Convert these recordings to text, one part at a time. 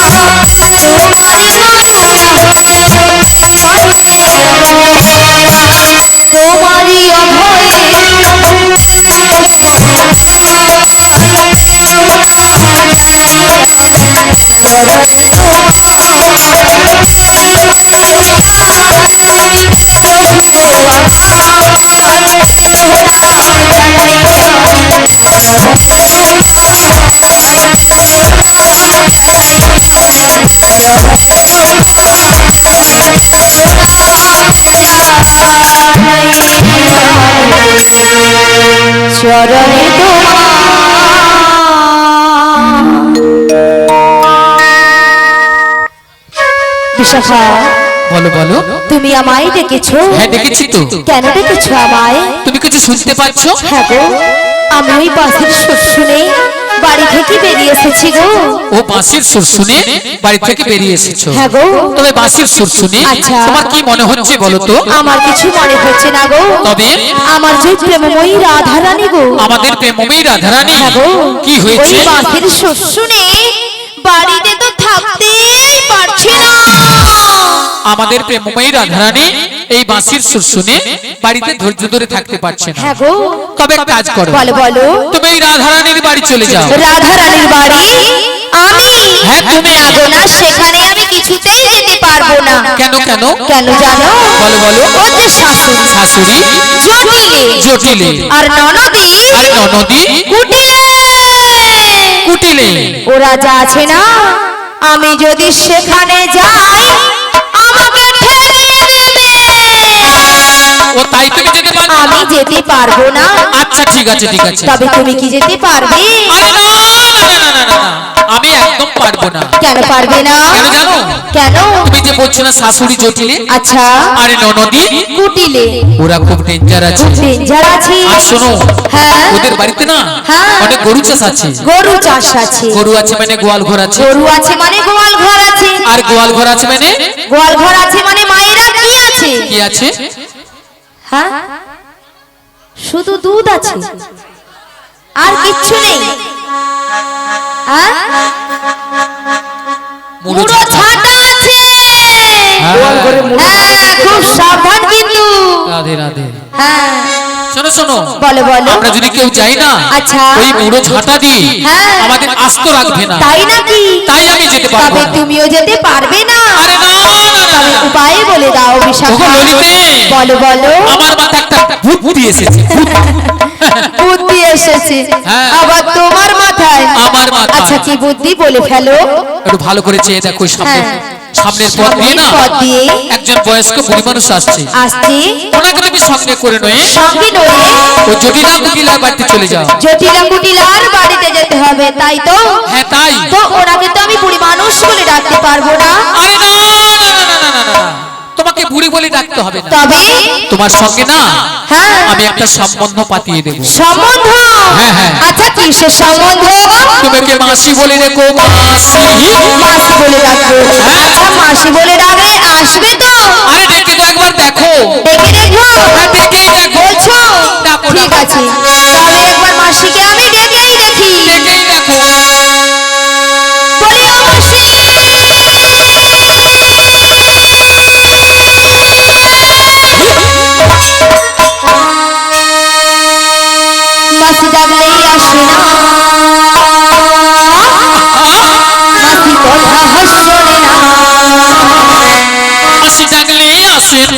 Oh, চরণে বলো বলো। তুমি আমায় ডেকেছো? হ্যাঁ দেখেছি তো। কেন ডেকেছো আমায়? তুমি কিছু শুনতে পাচ্ছ? হ্যাঁ গো আমি ওই বাসের সুর শুনে বাড়ি থেকে বেরিয়ে এসেছি গো। ও বাঁশির সুর শুনে বাড়ি থেকে বেরিয়ে এসেছ। হ্যাঁ গো। তবে বাঁশির সুর শুনে আচ্ছা। তোমার কি মনে হচ্ছে বলো তো? আমার কিছু মনে হচ্ছে না গো। তবে আমার যে প্রেমময়ী রাধারানী গো। আমাদের প্রেমময়ী রাধারানী হ্যাঁ গো। কি হয়েছে? ওই বাসের সুর শুনে বাড়িতে তো থাকতেই পারছি না। আমাদের প্রেমময়ী রাধারানী এই বাঁশির সুর শুনে বাড়িতে ধৈর্য ধরে থাকতে পারছে না। হ্যাঁ তবে কাজ করো। বলো বলো। তুমি এই রাধারানীর বাড়ি চলে যাও। রাধারানীর বাড়ি? আমি? হ্যাঁ, তুমি। যাব না সেখানে আমি কিছুতেই যেতে পারব না। কেন কেন? কেন জানো? বলো বলো। ও যে শাশুড়ি। শাশুড়ি? জটিলে। জটিলে। আর ননদি? আরে ননদি? কুটিলে। কুটিলে। ওরা যা আছে না আমি যদি সেখানে যাই ও তাই তুমি যেতে পারবে আমি যেতে পারব না। আচ্ছা ঠিক আছে ঠিক আছে। তবে তুমি কি যেতে পারবে? আরে না না না না আমি একদম পারব না। কেন পারবে না? কেন জানো? কেন? তুমি যে বলছো না শাশুড়ি জটিলে? আচ্ছা। আরে ননদি কুটিলে। ওরা খুব ডেঞ্জার আছে। ডেঞ্জার আছে। আর শোনো হ্যাঁ। ওদের বাড়িতে না হ্যাঁ। অনেক গরু চাষ আছে। গরু চাষ আছে। গরু আছে মানে গোয়াল ঘর আছে। গরু আছে মানে গোয়াল ঘর আছে। আর গোয়াল ঘর আছে মানে? গোয়াল ঘর আছে মানে মায়েরা কি আছে? কি আছে? হ্যাঁ? শুধু দুধ আছে। আর কিচ্ছু নেই। হ্যাঁ? মুড়ো মুড়ো ছাটা আছে হ্যাঁ। হ্যাঁ খুব সাবধান কিন্তু। রাধে রাধে। হ্যাঁ। শোনো শোনো। বলো বলো। আমরা যদি কেউ যাই না আচ্ছা। ওই মুড়ো ঝাঁটা দিয়ে হ্যাঁ। আমাদের আস্ত রাখবে না। তাই নাকি? তাই আমি যেতে পারব তবে তুমিও যেতে পারবে না। আরে না তবে উপায় বলে দাও বিশাখা বলো বলো। আমার মাথায় একটা ভূত বুদ্ধি এসেছে। বুদ্ধি এসেছে। হ্যাঁ। আবার তোমার মাথায়। আমার মাথায়। আচ্ছা কি বুদ্ধি বলে ফেলো? একটু ভালো করে চেয়ে দেখো সামনে। হ্যাঁ। পথ না একজন বয়স্ক বুড়ি মানুষ আসছে। আসছে। করে ও বাড়িতে চলে বাড়িতে যেতে হবে তাই তো? হ্যাঁ তাই। তো তো আমি বুড়ি মানুষ বলে ডাকতে পারব না। আরে না না না না না। তোমাকে বুড়ি বলে ডাকতে হবে না। তবে? তোমার সঙ্গে না হ্যাঁ। আমি একটা সম্বন্ধ পাতিয়ে দেব। সম্বন্ধ? হ্যাঁ হ্যাঁ। আচ্ছা কিসের সম্বন্ধ? তোমাকে মাসি বলে রেখো মাসি। মাসি বলে ডাকবো আচ্ছা মাসি বলে ডাকলে আসবে তো? আরে ডেকে তো একবার দেখো। ডেকে দেখব? ডেকে ডেকেই দেখো বলছো ঠিক আছে। Sim.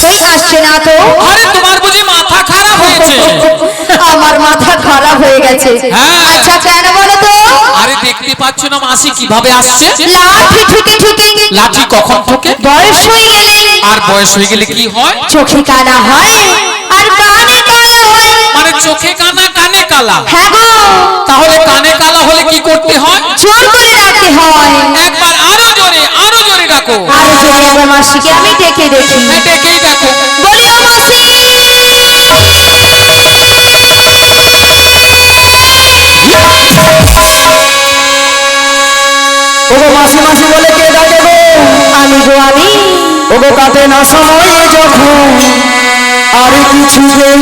সেই আসছে না তো? আরে তোমার বুঝি মাথা খারাপ হয়েছে? আমার মাথা খারাপ হয়ে গেছে। আচ্ছা কেন বলো তো? আরে দেখতে পাচ্ছ না মাসি কীভাবে আসছে? লাঠি ঠুকে ঠুকে লাঠি কখন ঠোকে? বয়স হয়ে গেলে। আর বয়স হয়ে গেলে কি হয়? চোখে কানা হয়। আর কানে কালো হয়। মানে চোখে কানা কানে কালা। হ্যাঁ গো। তাহলে কানে কালা হলে কি করতে হয়? জোর করে রাখতে হয়। একবার ডাকো আর যদি আমার মাসিকে আমি ডেকে দেখি। হ্যাঁ, ডেকেই দেখো। বলি ও মাসি! ওগো মাসি মাসি বলে কে ডাকে গো? আমি গো আমি। ওগো কাটে না সময় যখন? আর কিছু নেই।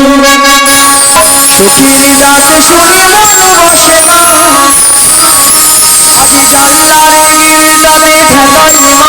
সখীর ডাক শুনে মন বসে না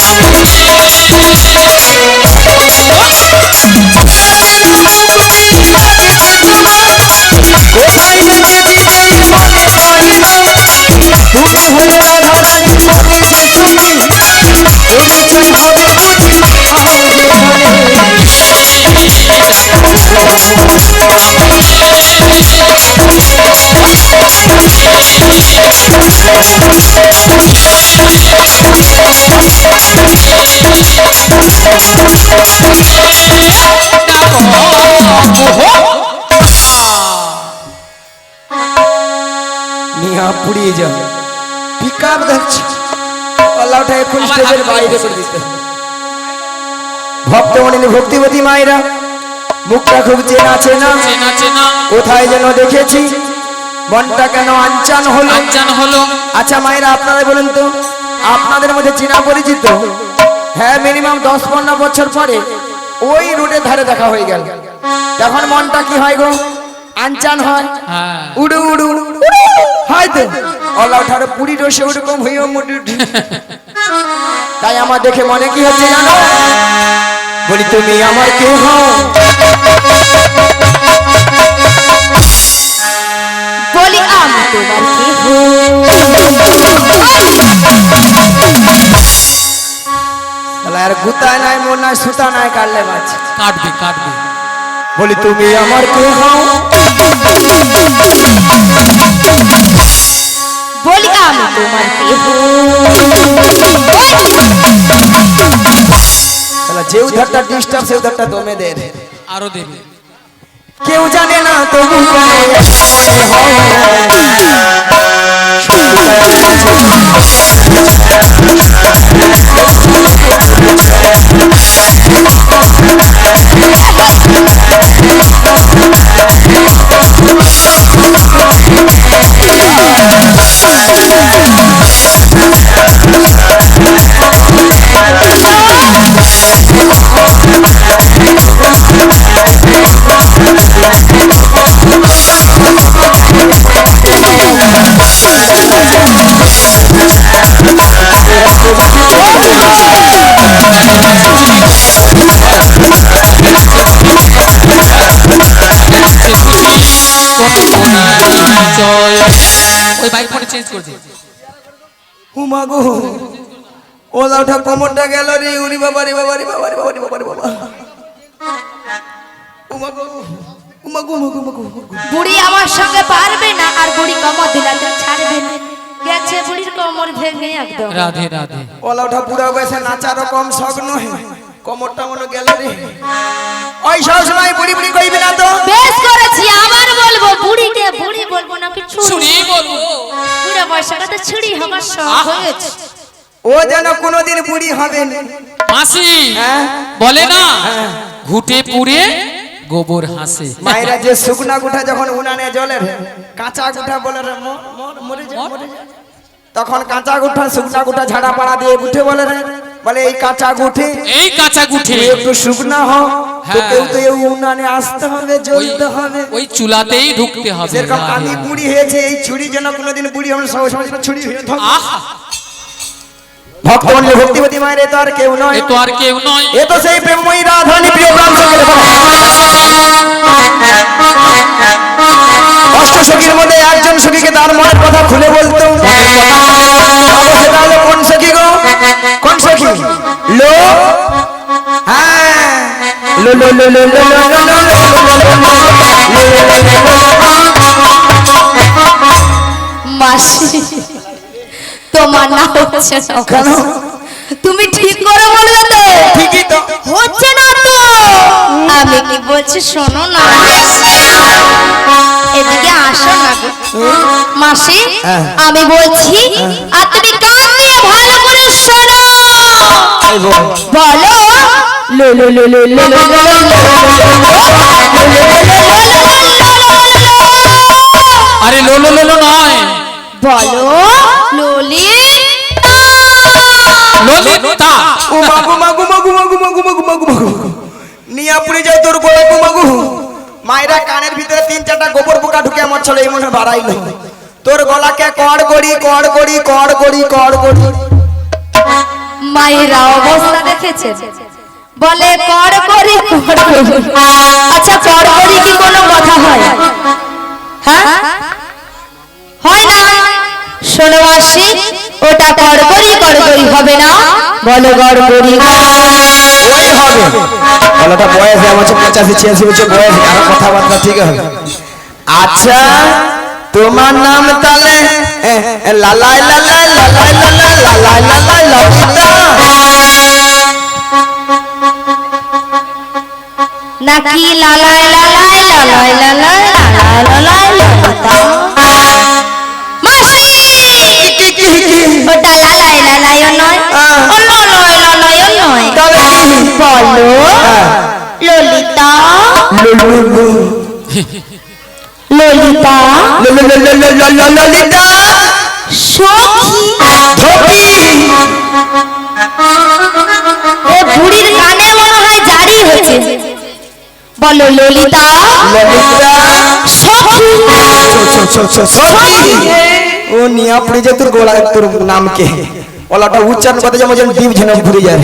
নিহা পুড়িয়ে যাও। পিক আপ দেখছি? পাল্লাটা এখন স্টেজের বাইরে করে দিতে। ভক্তমণি ভক্তিবতী মায়েরা মুখটা খুব চেনা চেনা। কোথায় যেন দেখেছি। মনটা কেন আনচান হলো? আঞ্জান হলো। আচ্ছা মায়েরা আপনারা বলেন তো আপনাদের মধ্যে চেনা পরিচিত হ্যাঁ মিনিমাম দশ পনেরো বছর পরে ওই রুটের ধারে দেখা হয়ে গেল। তখন মনটা কি হয় গো? আনচান হয়। হ্যাঁ। উড়ু উড়ু হয়তো অলা ওঠার পুরি রসে ওরকম হইও মুডু তাই আমার দেখে মনে কি হচ্ছে জানো? বলি তুমি আমার কেউ হও তোমার কেহ আর গুতা নাই মন নাই সুতা নাই কাটলে মাছ কাটবে কাটবে বলি তুমি আমার কেউ বলি আমি তোমার কেহ যে উধারটা ডিস্টার্ব সে উধারটা দমেদের আরও দেবে কেউ জানে না তবু Oh চেঞ্জ করে দিন উমা গো। ওলা ওঠা কোমরটা গেল রে। উরি বাবা রে বাবা রে বাবা রে বাবা রে বাবা রে বাবা। উমা গো। উমা গো উমা গো উমা গো, বুড়ি আমার সঙ্গে পারবে না আর বুড়ি কমর দিলাতে ছাড়বে না। গেছে বুড়ির কমর ভেঙে একদম। রাধে রাধে। ওলা ওঠা বুড়া বয়সে নাচারও কম শখ নয় কোমরটা মনে গেল রে। ওই সব সময় বুড়ি বুড়ি কইবে না তো? বেশ করেছি। বুড়ি বলব না কি ছুরি বলব। বুড়া বয়সটা তো ছুরি হবার শখ। হয়েছে ও যেন কোনোদিন বুড়ি হবে না। মাসি হ্যাঁ? বলে না ঘুটে পুড়ে গোবর হাসে। মায়েরা যে শুকনা গুঠা যখন উনানে জলের কাঁচা গুঠা বলে রে মরে যা। তখন কাঁচা গুঠা শুকনা গুঠা ঝাড়া পাড়া দিয়ে গুঠে বলে রে। বলে এই কাঁচা গুঠে এই কাঁচা গুঠে একটু শুকনা হ। হ্যাঁ। তোকেও তো এই উনানে আসতে হবে জ্বলতে হবে। ওই চুলাতেই ঢুকতে হবে যেরকম আমি। বুড়ি হয়েছে এই ছুরি যেন কোনোদিন বুড়ি হবে সব সময় ছুরি হয়ে থাকে। আহা! ভক্ত ভক্তিপতি মায়ের এ তো আর কেউ নয়। এ তো আর কেউ নয়। এ তো সেই প্রেমময়ী রাধানী মাসি তোমার না হচ্ছে কেন? তুমি ঠিক করে বলবে তো। ঠিকই তো। হচ্ছে না তো। আমি কি বলছি শোনো না। এদিকে আসো না। মাসি হ্যাঁ। আমি বলছি আর তুমি কান দিয়ে ভালো করে শোনো। বল। আরে লোলো লোলো নয়। বলো। ললি ললিতা। ও মাগু মাগু মাগু মাগু মাগু মাগু মাগু মাগু নিয়া পুড়ে যাও তোর গোলা গু মাগু মায়েরা কানের ভিতরে তিন চারটা গোবর পোকা ঢুকে আমার ছেলে এই মনে বাড়াইলো তোর গলাকে কড় করি কড় করি কড় করি কড় করি। মায়েরা অবস্থা দেখেছেন? বলে কর করি আচ্ছা কর করি কি কোনো কথা হয়? হ্যাঁ? হয় না? শোনো আসি ওটা কর করি কর করি হবে না? বলো করি ওই হবে। গলাটা বয়স আমার পঁচাশি ছিয়াশি বছর বয়স আর কথাবার্তা ঠিক হবে? আচ্ছা তোমার নাম এ, লালাই লালাই লালাই লালাই লালাই লালাই ললিতা নাকি লালাই লালাই লালায় লালাই লালাই লালাই মাসি! কি কি কি ওটা নয়। ও ললয় ললয় নয়। তবে কি? বলো হ্যাঁ। ললিতা। ললিতা। ললিতা। সখী। সখী। ও বুড়ির কান বলো ললিতা। ও নিয়া পড়ে যায় তোর গোলা তোর নাম ওলাটা উচ্চারণ করতে যেমন যেন ডিপ ঝেনে ঘুরে যায়।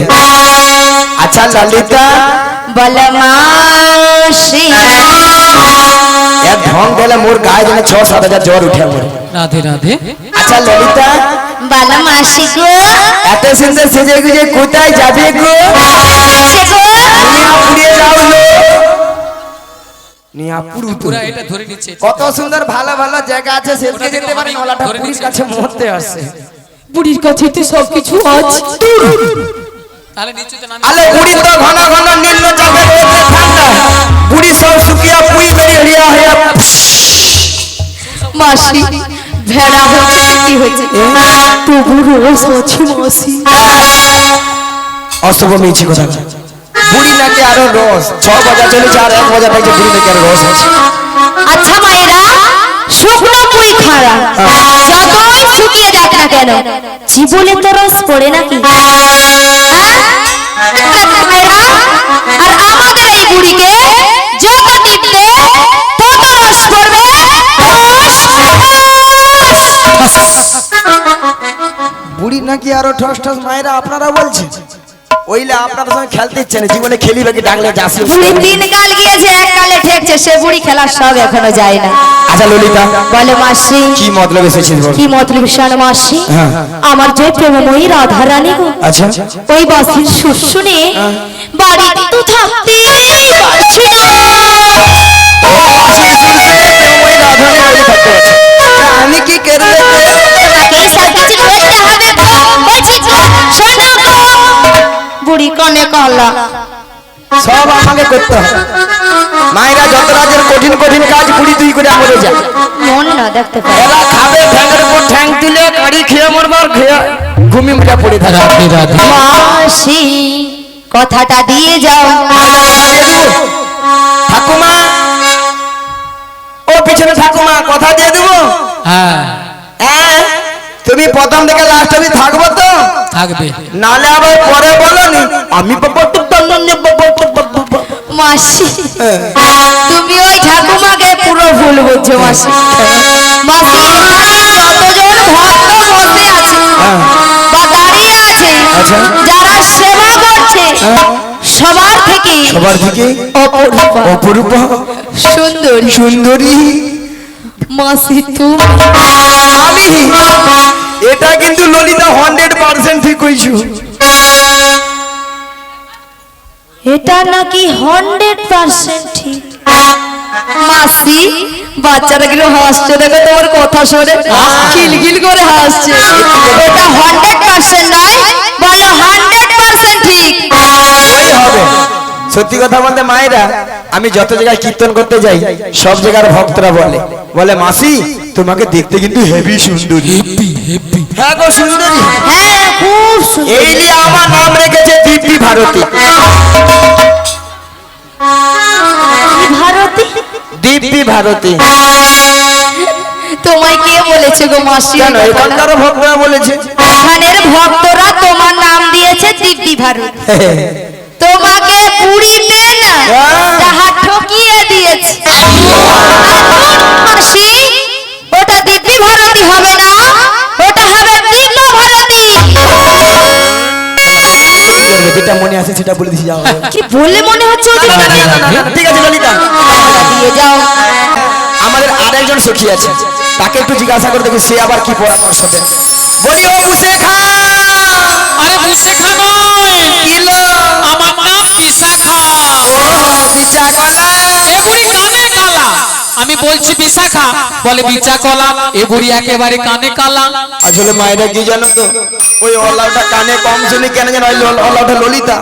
আচ্ছা ললিতা। বলো মাসি। এর ঢং গেলে মোর গায়ে যেন ছ সাত হাজার জ্বর উঠে আমার। রাধে রাধে। আচ্ছা ললিতা। বলো মাসি গো। এত সুন্দর সেজে গুজে কোথায় যাবে গো? পুড়িয়ে যাও কত সুন্দর ভালো ভালো জায়গা আছে সেদিকে যেতে পারেন ওলাটা ধরে পুরীর কাছে মরতে আসে। বুড়ির কাছে তো সবকিছু আছে। তাহলে নিশ্চয় নাম আলে বুড়ি তো ঘন ঘন নীল চাপে রয়েছে ঠান্ডা। বুড়ি সব শুকিয়া পুই বেরিয়ে হইয়া হইয়া মাসি ভেড়া হয়েছে কি হয়েছে? তবু রোজ আছে মাসি অশুভ মিছি কথা বুড়ি নাকি আরও রস ছ বাজা চলেছে আর এক বাজা পাইছে বুড়ি নাকি আরও রস আছে আচ্ছা মায়েরা শুকনো পুই খাড়া যতই শুকিয়ে যাক না কেন জীবনে তো রস পড়ে নাকি হ্যাঁ? আর আমাদের এই বুড়িকে যত টিপতে তত রস পড়বে রস, রস। বুড়ি নাকি আরও ঠস ঠস মায়েরা আপনারা বলছেন ওইলে আপনাদের সঙ্গে খেলতে ইচ্ছে না জীবনে খেলি বাকি ডাকলে যাসি তিন গাল গিয়েছে এক গালে ঠেকছে সে বুড়ি খেলার সব এখনও যায় না আচ্ছা ললিতা বলে মাসি কি মতলব এসেছিস কি মতলব শান মাসি হ্যাঁ। আমার যে প্রেমময়ী রাধা রানী গো আচ্ছা ওই বাসির সুর শুনে বাড়িতে তো থাকতেই পারছি না আমি কি করবে তোমাকে সব কিছু করতে হবে গো শোনো গো বুড়ি কনে কলা। সব আমাকে করতে হবে। মায়েরা যত রাজ্যের কঠিন কঠিন কাজ কুড়ি তুই করে আমাদের যা। মন না দেখতে পাই এরা খাবে ঠ্যাঙ্গের উপর ঠ্যাং তুলে কাড়ি খেয়ে মরবার খেয়ে ঘুমি মুটা পড়ে থাকে। রাধে রাধে। মাসি কথাটা দিয়ে যাও। ঠাকুমা। ও পিছনে ঠাকুমা কথা দিয়ে দেবো? হ্যাঁ হ্যাঁ। তুমি প্রথম থেকে লাস্ট অবধি থাকব তো থাকবে নালে আবার পরে বলো নি আমি। মাসি তুমি ওই ঠাকুমাকে পুরো ভুল বুঝছ মাসি মাসি যতজন ভক্ত বসে আছে বা দাঁড়িয়ে আছে আচ্ছা। যারা সেবা করছে সবার থেকে সবার থেকে অপরূপা অপরূপা সুন্দরী সুন্দরী মাসি তুমি আমি এটা কিন্তু ললিতা হান্ড্রেড পার্সেন্ট ঠিক হয়েছু এটা নাকি হান্ড্রেড পার্সেন্ট ঠিক। মাসি বাচ্চারা কিন্তু হাসছে? দেখো তোমার কথা শুনে। কিলকিল করে হাসছে। এটা হান্ড্রেড পার্সেন্ট নয় বলো হান্ড্রেড পার্সেন্ট ঠিক। হবে। সত্যি কথা বলতে মায়েরা আমি যত জায়গায় কীর্তন করতে যাই সব জায়গার ভক্তরা বলে বলে মাসি তোমাকে দেখতে কিন্তু হেভি সুন্দরী। হ্যাঁ গো সুন্দরী। হ্যাঁ খুব সুন্দর এই নিয়ে আমার নাম রেখেছে দীপ্তি ভারতী। ভারতী? দীপ্তি ভারতী। তোমায় কে বলেছে গো মাসি? কেন এখানকারও ভক্তরা বলেছে। এখানের ভক্তরা তোমার নাম দিয়েছে দিব্যি ভারত। তোমাকে পুরীতে না হ্যাঁ। তাহা ঠকিয়ে দিয়েছে। সেটা বলে দিছি যাও। কি বলে মনে হচ্ছে ঠিক আছে ললিতা। দিয়ে যাও। আমাদের আরেকজন সখী আছে তাকে একটু জিজ্ঞাসা করে দেখি সে আবার কি পরামর্শ দেয় বলি ও মুসেখা আরে মুসেখা নয় কিলো আমার নাম বিশাখা। এ বুড়ি কানে কালা। আমি বলছি বিশাখা বলে বিচা কলা এ বুড়ি একেবারে কানে কালা। আসলে মায়েরা কি জানো তো ওই অলাউটা কানে কম শুনি কেন জানো ওই অলাউটা ললিতা।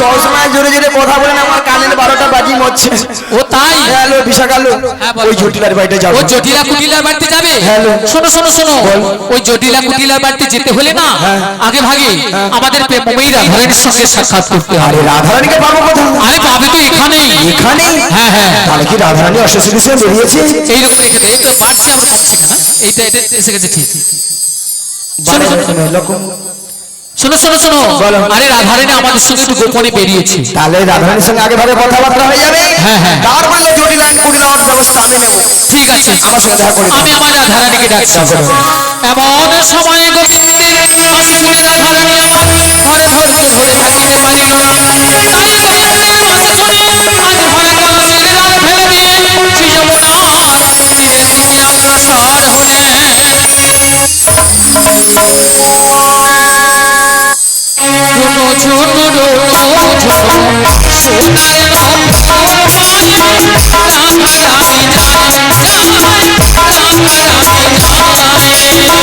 সবসময় জোরে জোরে কথা বলে আমার কানের বারোটা বাজি মরছে। ও তাই? হ্যালো বিশাখালু হ্যাঁ, ওই বল। ঝুটিলার বাড়িতে যাব ও জটিলা কুটিলার বাড়িতে যাবে? হ্যালো। শোনো শোনো শোনো। ওই জটিলা কুটিলার বাড়িতে যেতে হলে না আগে ভাগে আমাদের প্রেমময়ী রাধারানীর সঙ্গে সাক্ষাৎ করতে হবে। আরে রাধারানীকে পাবো কোথাও আরে পাবে তো এখানেই। এখানে হ্যাঁ হ্যাঁ। তাহলে কি রাধারানী অশ্বশ্রী সে বেরিয়েছে? এইরকম এই তো বাড়ছে আমার কমছে কেন এইটা এটা এসে গেছে ঠিক। শোনো শোনো। এরকম শোনো শোনো শোনো আরে রাধারানী আমাদের সঙ্গে একটু গোপনে বেরিয়েছে তাহলে রাধারানীর সঙ্গে আগে ভাবে কথাবার্তা হয়ে যাবে হ্যাঁ, হ্যাঁ। তারপরে জটিল এক কোটি নেওয়ার ব্যবস্থা আমি নেব ঠিক আছে আমার সঙ্গে দেখা করে আমি আমার রাধারানীকে ডাকছি এমন সময় গোবিন্দের আসলে রাধারানী আমার ঘরে ধৈর্য ধরে থাকিতে দিয়ে